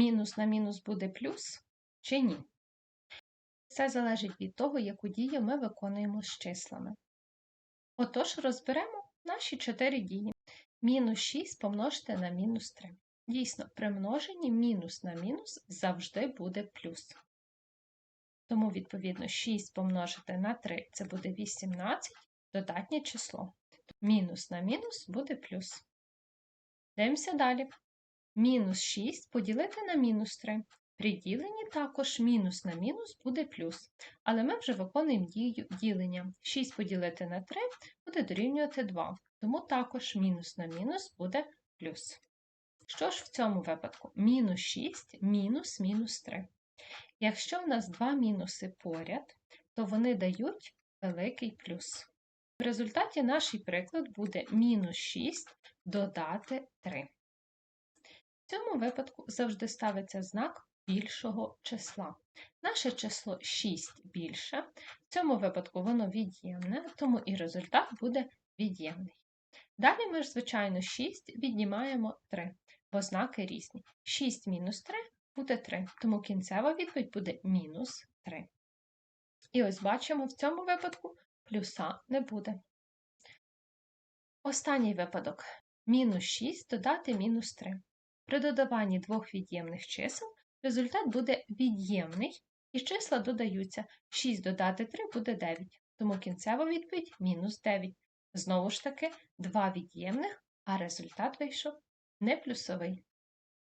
мінус на мінус буде плюс чи ні. Це залежить від того, яку дію ми виконуємо з числами. Отож, розберемо наші чотири дії. Мінус 6 помножити на мінус 3. Дійсно, при множенні мінус на мінус завжди буде плюс. Тому, відповідно, 6 помножити на 3 це буде 18, додатнє число. Мінус на мінус буде плюс. Дивимося далі. Мінус 6 поділити на мінус 3. При діленні також мінус на мінус буде плюс. Але ми вже виконуємо дію ділення. 6 поділити на 3 буде дорівнювати 2. Тому також мінус на мінус буде плюс. Що ж в цьому випадку? Мінус 6 мінус мінус 3. Якщо в нас два мінуси поряд, то вони дають великий плюс. В результаті наш приклад буде мінус 6 додати 3. В цьому випадку завжди ставиться знак більшого числа. Наше число 6 більше, в цьому випадку воно від'ємне, тому і результат буде від'ємний. Далі ми ж, звичайно, 6 віднімаємо 3, бо знаки різні. 6 мінус 3 буде 3, тому кінцева відповідь буде мінус 3. І ось бачимо, в цьому випадку плюса не буде. Останній випадок. Мінус 6 додати мінус 3. При додаванні двох від'ємних чисел результат буде від'ємний, і числа додаються. 6 додати 3 буде 9, тому кінцева відповідь мінус 9. Знову ж таки, 2 від'ємних, а результат вийшов не плюсовий.